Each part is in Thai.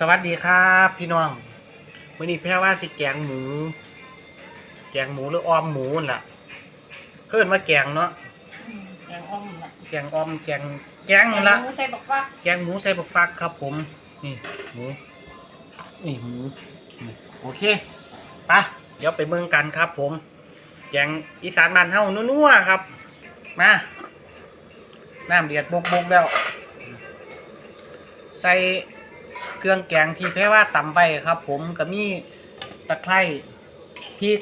สวัสดีครับพี่น้องวันนี้แพ่ว่าสิแกงหมู แกงหมูหรือออมหมูนั่นล่ะเพิ่นมาแกงเนาะแกงอ้อมน่ะแกงออมแกงแกงนั่นละหมูใส่บักฟักแกงหมูใส่บักฟักครับผม นี่หมูนี่หมูนี่โอเคไปะเดี๋ยวไปเมืองกันครับผม แกงอีสานบ้านเฮานัวๆครับ มาน้ำเดือดบกๆแล้ว ใส่ เครื่องแกงที่แพ้ว่าตำไปครับ ผมก็มีตะไคร้พริก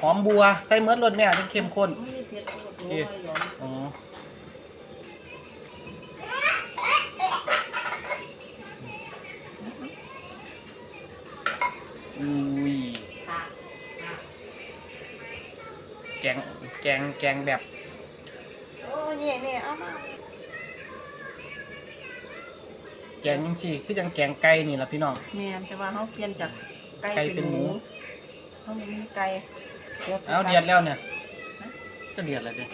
หอมบัวใส่เมือดรสเนี่ยถึงเข้มข้นไม่ได้เผ็ดเอาตัวนี่ไว้หยองอ๋ออุ้ยค่ะค่ะแกงแกงแกงแบบ กงยังสิคือจังแกงไก่นี่ล่ะพี่น้อง แม่นแต่ว่าเขาเปลี่ยนจากไก่ไก่เป็เป็นนหหมู มูเขาไม่มีไก่เอาเดือดแล้วเนี่ยก็เดือดแล้วเด้อ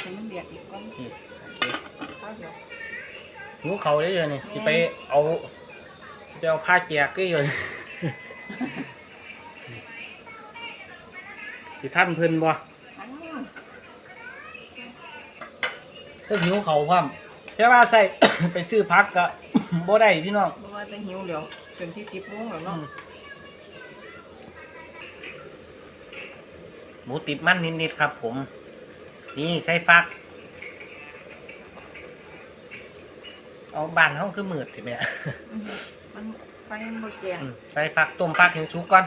ให้มันเดือดอีกก่อนโอเคโอเคข้าวเดียวหิวเขาได้เลยนี่สิไปเอาสิไปเอาผ้าแจกก็อยู่นี่ สิท่านเพิ่นบ่อันนี้เพิ่นหิวเขาพร้อม แค่ว่าใส่ ไปซื้อพักก็ บ่ได้พี่น้องเพราะว่าจะหิวเดี๋ยวจนที่สิบโมงแล้วเนาะหมูติดมันนิดๆครับ ผม นี่ใส่ฟัก เอาบานห้องคือมืดสิแม่อืมมันไฟมันบ่แจ้งอืมใส่ฟักต้มฟักให้สุกก่อน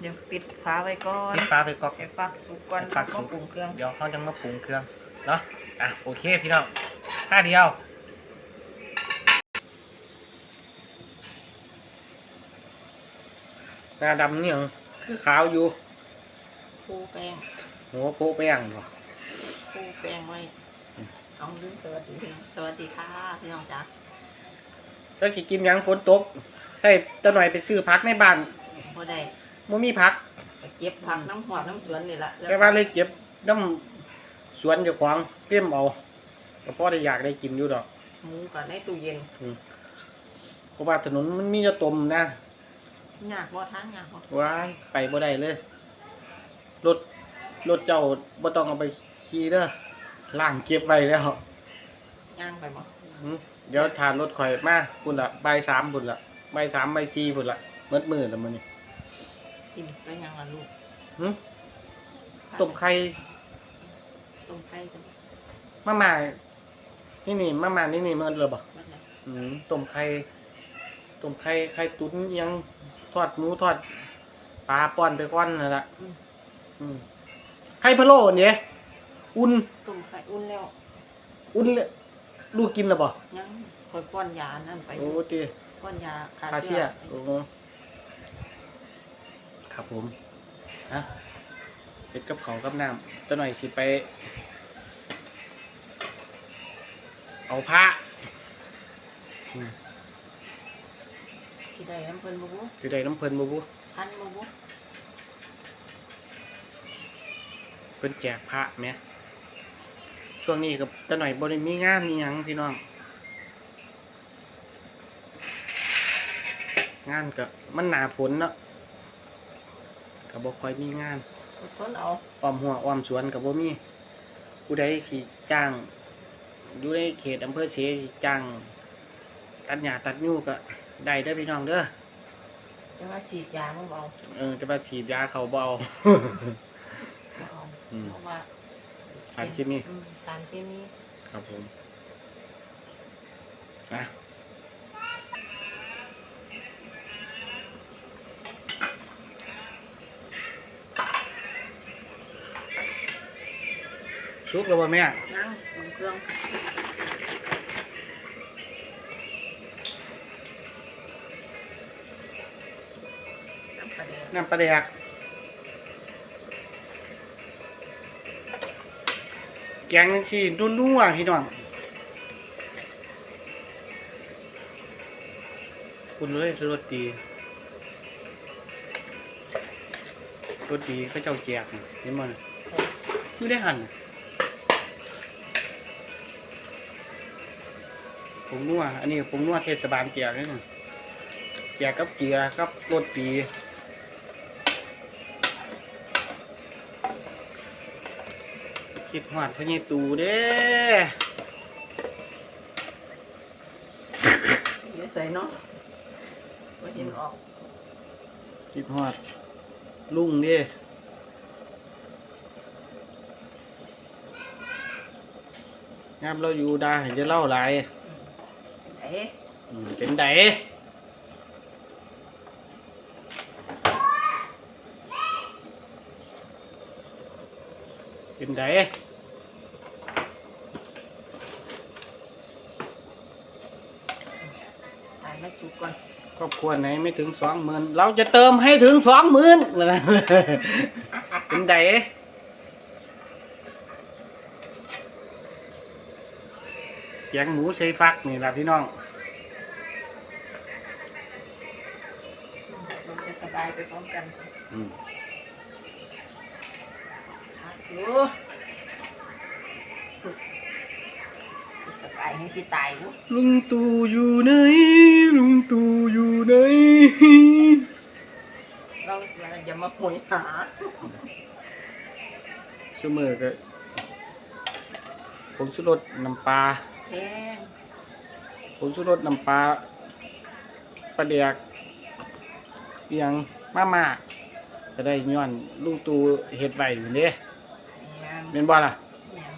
เดี๋ยวปิดฝาไว้ก่อนปิดฟ้าไปก่อน ให้ฟักสุกก่อนให้ฟักสุแล้วกก็ปรุงเครื่อง เดี๋ยวเขาจะมาปรุงเครื่องเนาะอะโอเคพี่น้อง ท่าเดียวหน้าดำเนี่ยงคือขาวอยู่ปูแป้งหัวโป๊ะแป้งบ่ปูแป้งไว้เอาลืมสวัสดีพี่น้องสวัสดีค่ะพี่น้องจ๋าถ้าสิกินหยังฝนตก ใส่ตะหน่อยไปซื้อพักในบ้านบ่ได้บ่มีพัก ไปเก็บผักน้ำหอดน้ำสวนนี่แหละแล้วแต่ว่าเลยเก็บน้ำสวนเจ้าของเตรียมเอา ก็พอได้อยากได้กินอยู่ดอกหมูกับในตู้เย็นเพราะว่าถนนมันมีจะตมนะยากบ่ทางยากบ่ว้ายไปบ่ได้เลยรถรถเจ้าบ่ต้องเอาไปขี่เด้อล่างเก็บไว้แล้วย่างไปบ่อืมเดี๋ยวทานรถข่อยมาพุ่นละบ่ายสามพุ่นละบ่ายสามบ่ายสี่พุ่นละเมื่อมือละมื้อนี้กินไปยังล่ะลูกหึต้มไข่ต้มไข่กันมาม่า นี่นี่มาม่านี่นี่มันเลยบ่บัดนั้นอืมต้มไข่ต้มไข่ไข่ตุ๋นอิหยังทอดหมูทอดปลาป้อนไปก้อนนั่นละอืม อืมไข่พะโล้เนี่ยอุ่นต้มไข่อุ่นแล้วอุ่นเลยลูกกินแล้วบ่ยังคอยป้อนยานั่นไปโอ้ตีป้อนยาคาเซียโอ้ครับผมฮะเป็ดกับเขาวกับน้ำตัวหน่อยสิไป เอาผ้าอืมที่ใดน้ำเพิ่นบ่บุสิได้น้ำเพลินบ่บุพันบ่บุเพิ่นแจกผ้าแหมช่วงนี้กับตัวหน่อยบ่ได้มีงานมีหยังพี่น้อง งานก็มันหนาฝนเนาะก็บ่ค่อยมีงานอดทนเอาอ้อมหัวอ้อมสวนกับบ่มีผู้ใดสิจ้าง อยู่ในเขตอำเภอเสสิจ้างตัดหญ้าตัดยูก็ได้เด้อพี่น้องเด้อแต่ว่าฉีดยาบ่เบาเออจะมาฉีดยาเขาบ่เอาบ่เอาอืมเพราะว่าสารเคมีอืมสารเคมีครับผมนะลุกแล้วบ่แม่ยังปรุง เครื่องน้ำปลาแดงน้ำปลาแดกแกงนี่สินุ่นๆพี่น้องคุณเลยรสดีรสดีเขาเจ้าแจกนี่เห็นมั้ยไม่ได้หั่น ผงนัวอันนี้ผงนัวเทศบาลเกียร์นี่นะเกียร์กับเกียร์กับรถปีคิดหอดพญตูเด้เดี๋ยวใส่เนาะว่าเห็นออกคิดหอดลุงเด้งามเราอยู่ได้เห็นจะเล่าหลายเอ๊ะอืมเป็นไดเป็นไดตายไม่สุกก่อนครอบครัวไหนไม่ถึงสองหมื่นเราจะเติมให้ถึงสองหมื่นเป็นไดแกงหมูใส่ฟักนี่ล่ะพี่น้อง มันจะสบายไปพร้อมกันอืมอะดูสิสบายให้สิตายวุลุงตู่อยู่ไหนลุงตู่อยู่ไหนเราจะอย่ามาหวยหาชั่วมือก็ผงชูรสน้ำปลาแพงผงชูรสน้ำปลาปลาเดียกเอียง มาม่าจะได้ย้อนลุงตู่เฮ็ดไว้อยู่เด้แพงแม่นบ่ล่ะแพง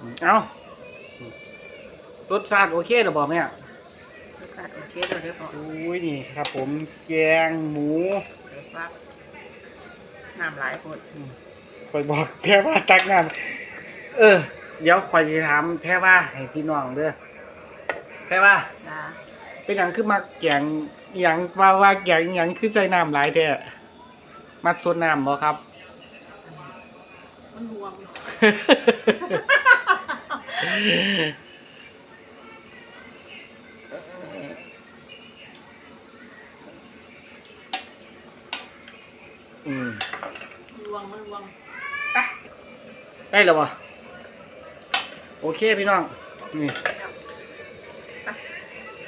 อืมเอ้ารสชาติโอเคหรือบ่แม่รสชาติโอเคเลยเด้อพ่ออุ้ยนี่ครับ ผมแกงหมูเดี๋ยวฟักน้ำหลายคนคอยบอกแพ่ว่าตักน้ำเออ เดี๋ยวคอยจะถามแพ่ว่าให้พี่น้องเด้อแพ่ว่าจ้า เป็นหยังคือมาแกงอหยังว่าว่าแกงอหยังคือใส่น้ำหลายแท้มัดสดน้ำบ่ครับ มันรวมอืมรวมมันรวมได้แล้วบ่โอเคพี่น้องนี่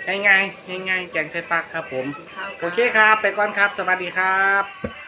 ง่ายง่ายๆง่ายๆแกงใส่ฟักครับผมกินข้าวกันโอเคครับ ไปก่อนครับ สวัสดีครับ